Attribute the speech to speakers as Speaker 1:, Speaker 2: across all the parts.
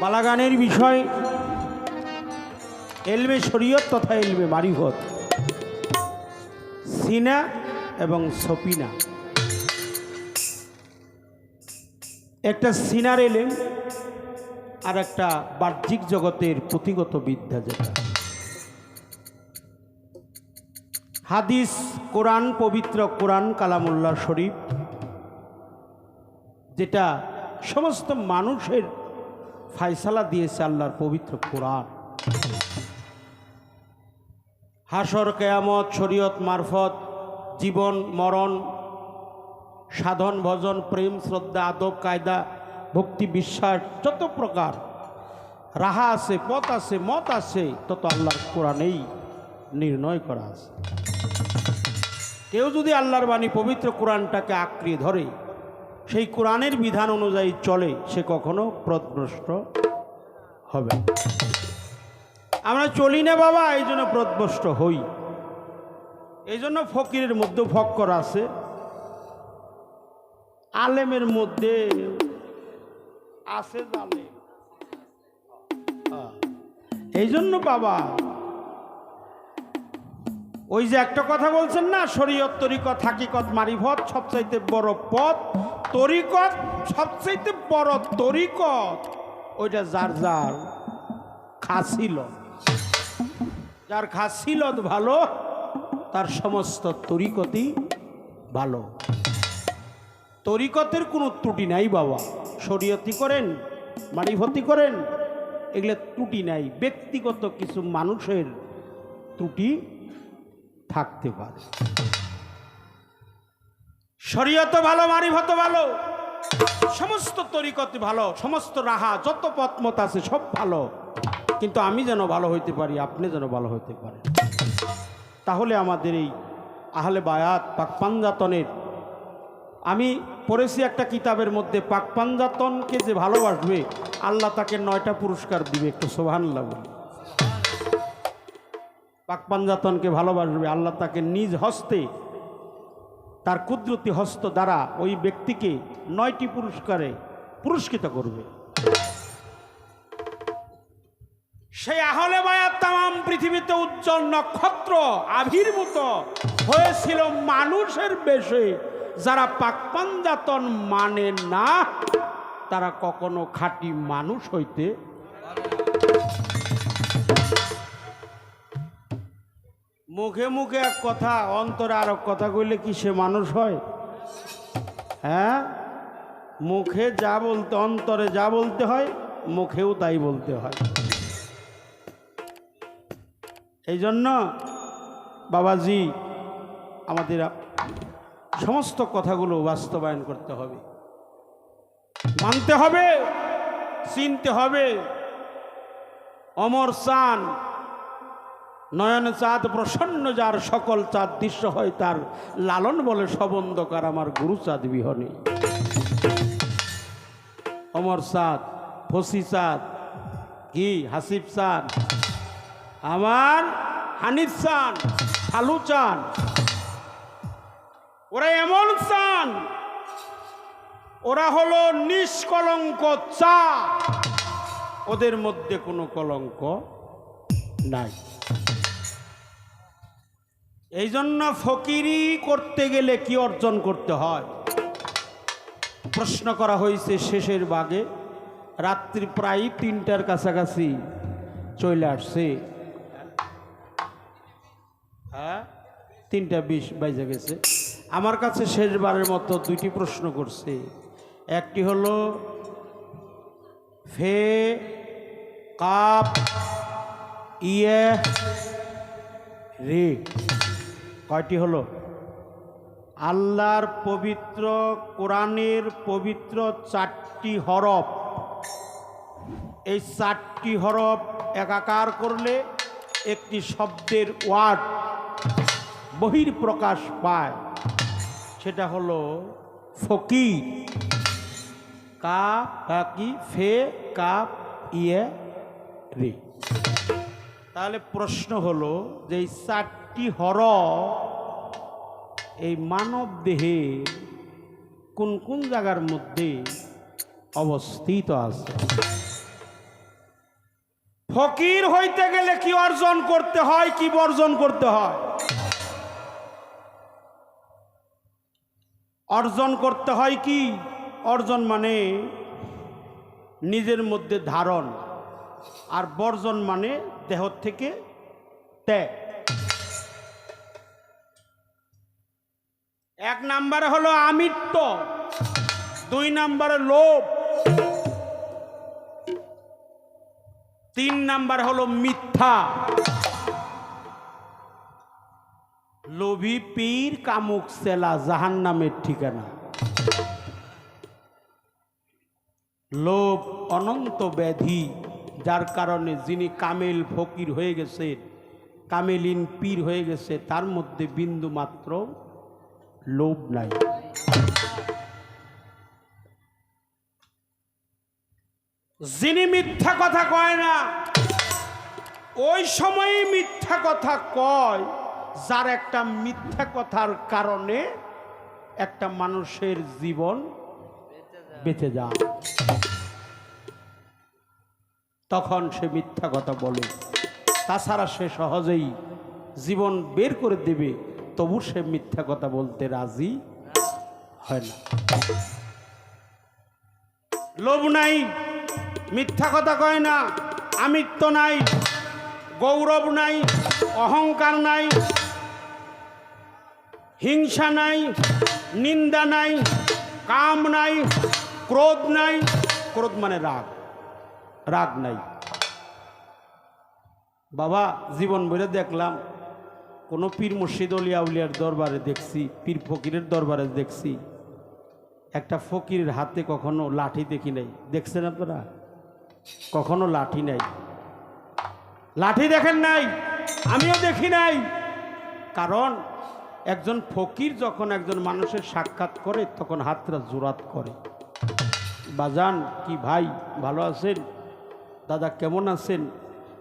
Speaker 1: বালাগানের বিষয়, এলমে শরীয়ত তথা এলমে মারিফত। সিনা এবং সপিনা। একটা সিনার এলেম আর একটা বাহ্যিক জগতের পুঁথিগত বিদ্যা যেটা। হাদিস, কোরআন, পবিত্র কোরআন, কালামুল্লাহ শরীফ, যেটা সমস্ত মানুষের ফায়সালা দিয়েছে আল্লাহর পবিত্র কোরআন। হাসর কেয়ামত, শরীয়ত মারফত, জীবন, মরণ, সাধন, ভজন, প্রেম, শ্রদ্ধা, আদব, কায়দা, ভক্তি, বিশ্বাস, যত প্রকার রাহা আছে, পথ আছে, মত আছে, তত আল্লাহর কোরআনেই নির্ণয় করা আছে। কেউ যদি আল্লাহর বাণী পবিত্র কোরআনটাকে আঁকড়ে ধরে সেই কোরআনের বিধান অনুযায়ী চলে, সে কখনো প্রদভ্রষ্ট হবে আমরা চলি না বাবা, এই জন্য প্রদভ্রষ্ট হই। এই জন্য ফকিরের মধ্যে ফক্কর আছে। আলেমের মধ্যে আছে জালে। এই জন্য বাবা, ওই যে একটা কথা বলছেন না, শরীয়ত তরিকত হাকিকত মারিফত সবচাইতে বড় পথ তরিকত, সবচাইতে বড় তরিকত ওইটা যার যার খাসিল যার খাসিলত ভালো, তার সমস্ত তরিকতই ভালো। তরিকতের কোনো ত্রুটি নাই বাবা। শরীয়তি করেন মারিফতি করেন, এগুলো ত্রুটি নাই। ব্যক্তিগত কিছু মানুষের ত্রুটি থাকতে পারে। শরীয়ত ভালো, মারিফত ভালো, সমস্ত তরিকত ভালো, সমস্ত রাহা, যত পথমত আছে সব ভালো। কিন্তু আমি যেন ভালো হইতে পারি, আপনি যেন ভালো হইতে পারেন। তাহলে আমাদের এই আহলে বায়াত পাক পাঞ্জাতনের, আমি পড়েছি একটা কিতাবের মধ্যে, পাক পাঞ্জাতনকে যে ভালোবাসবে, আল্লাহ তাকে নয়টা পুরস্কার দিবে, একটু সোহান বলি। পাক পাঞ্জাতনকে ভালোবাসবে, আল্লাহ তাকে নিজ হস্তে তার কুদরতি হস্ত দ্বারা ওই ব্যক্তিকে নয়টি পুরস্কারে পুরস্কৃত করবে। সেই আহলে মায়ার তাম পৃথিবীতে উজ্জ্বল নক্ষত্র আবির্ভূত হয়েছিল মানুষের বেশে। যারা পাকপাঞ্জাতন মানে না, তারা কখনো খাঁটি মানুষ হইতে মুখে মুখে এক কথা, অন্তরে আর কথা কইলে কি সে মানুষ হয়? হ্যাঁ? মুখে যা বলতে, অন্তরে যা বলতে হয়, মুখেও তাই বলতে হয়। এই জন্য বাবাজি, আমাদের সমস্ত কথাগুলো বাস্তবায়ন করতে হবে। মানতে হবে, চিনতে হবে। অমর চান নয়ন চাঁদ প্রসন্ন যার সকল চাঁদ দৃশ্য হয় তার লালন বলে সবন্ধকার আমার গুরু চাঁদ বিহনে। অমর চাঁদ, ফসি চাঁদ কি হাসিফ চাঁদ, আমার হানিফ চান ফালু চান ওরা এমন চান ওরা হলো নিষ্কলঙ্ক চা ওদের মধ্যে কোনো কলঙ্ক নাই। এই জন্য ফকিরি করতে গেলে কি অর্জন করতে হয়? প্রশ্ন করা হয়েছে শেষের বাগে রাত্রি প্রায় তিনটার কাছাকাছি চলে আসছে। হ্যাঁ? তিনটা বিশ বাইজে গেছে। আমার কাছে শেষবারের মতো দুইটি প্রশ্ন করছে। একটি হলো, ফে, কাপ ইয়ে রে। কয়টি হলো? আল্লাহর পবিত্র কোরআনের পবিত্র চারটি হরফ। এই চারটি হরফ একাকার করলে একটি শব্দের ওয়ার্ড বহির প্রকাশ পায়। সেটা হলো ফকির। কা কা কি, ফে কাপ ইয়ে রে। তাহলে প্রশ্ন হলো যে এই চারটি হর, এই মানব দেহে কোন কোন জায়গার মধ্যে অবস্থিত আছে? ফকির হইতে গেলে কি অর্জন করতে হয়, কি বর্জন করতে হয়? অর্জন করতে হয় কি? অর্জন মানে নিজের মধ্যে ধারণ, আর বর্জন মানে দেহ থেকে ত্যাগ। এক নাম্বার হলো আমিত্ব, দুই নাম্বার লোভ, তিন নাম্বার হলো মিথ্যা। লোভী পীর কামুক সেলা জাহান নামের ঠিকানা। লোভ অনন্ত ব্যাধি, যার কারণে যিনি কামেল ফকির হয়ে গেছে কামেলিন পীর হয়ে গেছে, তার মধ্যে বিন্দু মাত্র লোভ নাই। যিনি মিথ্যা কথা কয় না, ওই সময়ই মিথ্যা কথা কয়, যার একটা মিথ্যা কথার কারণে একটা মানুষের জীবন বেঁচে যায়। তখন সে মিথ্যা কথা বলে। তাছাড়া সে সহজেই জীবন বের করে দেবে। তবু সে মিথ্যা কথা বলতে রাজি হয় না। লোভ নাই, মিথ্যা কথা কয় না, আমিত্ব নাই, গৌরব নাই, অহংকার নাই, হিংসা নাই, নিন্দা নাই, কাম নাই, ক্রোধ নাই, ক্রোধ মানে রাগ রাগ নাই। বাবা, জীবন বলে দেখলাম কোনো পীর মুর্শিদ অলিয়া উলিয়ার দরবারে দেখছি, পীর ফকিরের দরবারে দেখছি, একটা ফকিরের হাতে কখনো লাঠি দেখি নাই। দেখছেন আপনারা? কখনো লাঠি নাই। লাঠি দেখেন নাই, আমিও দেখি নাই। কারণ একজন ফকির যখন একজন মানুষের সাক্ষাৎ করে, তখন হাতটা জোরাত করে। বাজান, কি ভাই, ভালো আছেন? দাদা কেমন আছেন?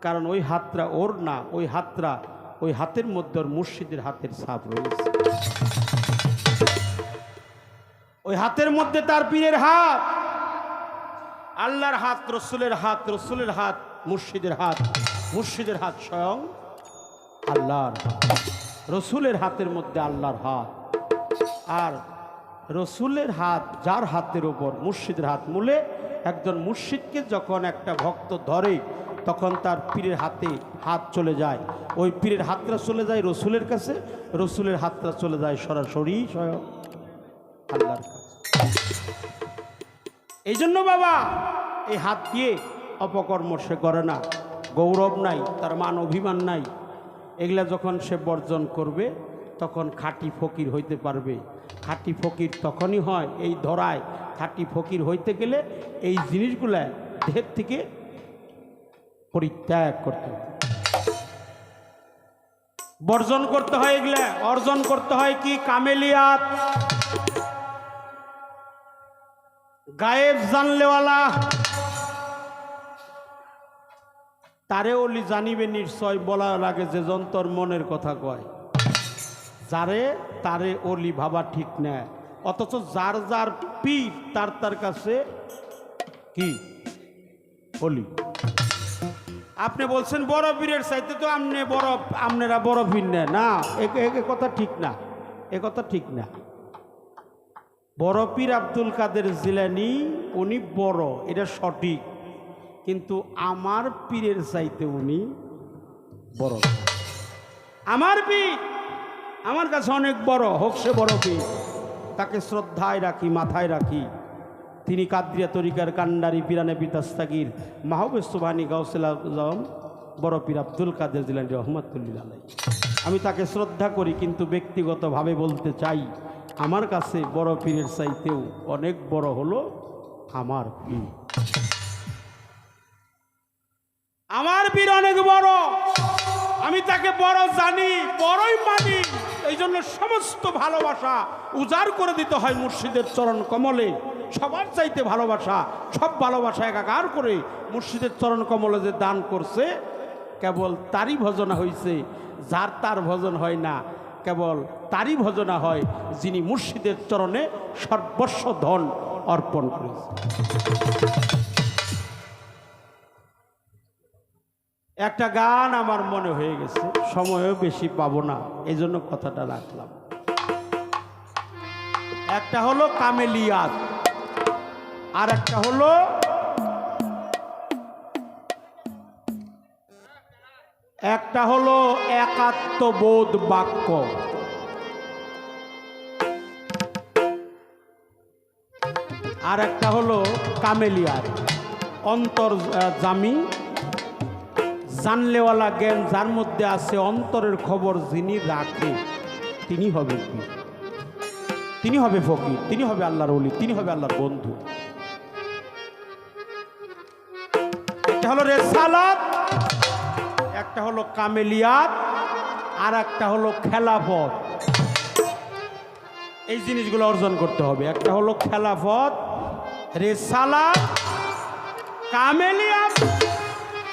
Speaker 1: কারণ ওই হাতটা ওর না, ওই হাতটা ওই হাতের মধ্যে ওর মুর্শিদের হাতের ছাপ রয়েছে। ওই হাতের মধ্যে তার পীরের হাত। আল্লাহর হাত, রসুলের হাত রসুলের হাত, মুর্শিদের হাত মুর্শিদের হাত স্বয়ং আল্লাহর। রসুলের হাতের মধ্যে আল্লাহর হাত। আর রসুলের হাত যার হাতের ওপর মুর্শিদের হাত মূলে, একজন মুর্শিদকে যখন একটা ভক্ত ধরে তখন তার পীরের হাতে হাত চলে যায়। ওই পীরের হাতটা চলে যায় রসুলের কাছে, রসুলের হাতটা চলে যায় সরাসরি স্বয়ং আল্লাহর এই জন্য বাবা, এই হাত দিয়ে অপকর্ম সে করে না। গৌরব নাই, তার মান অভিমান নাই। এগুলা যখন সে বর্জন করবে, তখন খাঁটি ফকির হইতে পারবে। খাঁটি ফকির তখনই হয় এই ধরায়। খাঁটি ফকির হইতে গেলে এই জিনিসগুলা দেহের থেকে পরিত্যাগ করতে বর্জন করতে হয় এগুলা, অর্জন করতে হয় কি? কামেলিয়াত। গায়েব জানলেওয়ালা। তারে ওলি জানিবে নিশ্চয়, বলা লাগে যে যন্তর মনের কথা কয়। যারে তারে ওলি ভাবা ঠিক না। অথচ যার যার পীর, তার তার কাছে কি? ওলি আপনি বলছেন বড় পীরের চাইতে তো আপনি বড় আপনারা বড় পীর না কথা ঠিক না। এ কথা ঠিক না। বড় পীর আব্দুল কাদের জিলানি, উনি বড়, এটা সঠিক। কিন্তু আমার পীরের চাইতে উনি বড়। আমার পীর, আমার কাছে অনেক বড়, হোক সে বড় পীর। তাকে শ্রদ্ধায় রাখি, মাথায় রাখি। তিনি কাদ্রিয়া তরিকার কান্ডারি পিরানে পিতাস্তাগির মাহবেস্তবানী গাউসেল আজম, বড় পীর আব্দুল কাদের জিলানি রহমতুল্লিল আলাই আমি তাকে শ্রদ্ধা করি, কিন্তু ব্যক্তিগতভাবে বলতে চাই, আমার কাছে বড় পীরের চাইতেও অনেক বড় হলো আমার পীর। আমার পীর অনেক বড়। আমি তাকে বড় জানি, বড়ই মানি। এই জন্য সমস্ত ভালোবাসা উজাড় করে দিতে হয় মুর্শিদের চরণ কমলে। সবার চাইতে ভালোবাসা, সব ভালোবাসা একাকার করে মুর্শিদের চরণ কমলে যে দান করছে, কেবল তারই ভজনা হয়েছে যার তার ভজন হয় না, কেবল তারই ভজনা হয় যিনি মুর্শিদের চরণে সর্বস্ব ধন অর্পণ করেছে। একটা গান আমার মনে হয়ে গেছে, সময়ও বেশি পাবো না এই জন্য কথাটা রাখলাম। একটা হলো কামেলিয়াত, আর একটা হলো একটা হলো একাত্মবোধ বাক্য। আর একটা হলো কামেলিয়ার অন্তর জামি জানলেওয়ালা জ্ঞান যার মধ্যে আছে অন্তরের খবর যিনি রাখে, তিনি হবে কি? তিনি হবে ফকির, তিনি হবে আল্লাহর অলি তিনি হবে আল্লাহর বন্ধু। একটা হলো রেসালাত, একটা হলো কামেলিয়াত, আর একটা হলো খেলাফত। এই জিনিসগুলো অর্জন করতে হবে। একটা হলো খেলাফত, রেসালাত, কামেলিয়াত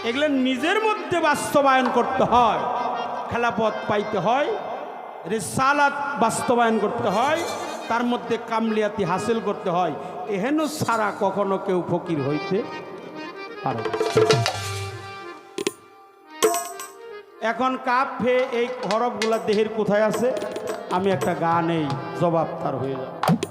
Speaker 1: এগুলো নিজের মধ্যে বাস্তবায়ন করতে হয়। খেলাপথ পাইতে হয়, রেসালাত বাস্তবায়ন করতে হয়, তার মধ্যে কামলিয়াতি হাসিল করতে হয়। এহেন ছাড়া কখনো কেউ ফকির হইতে পারে। এখন কাপে এই হরফগুলা দেহের কোথায় আছে? আমি একটা গান এই জবাব তার হয়ে যাবে।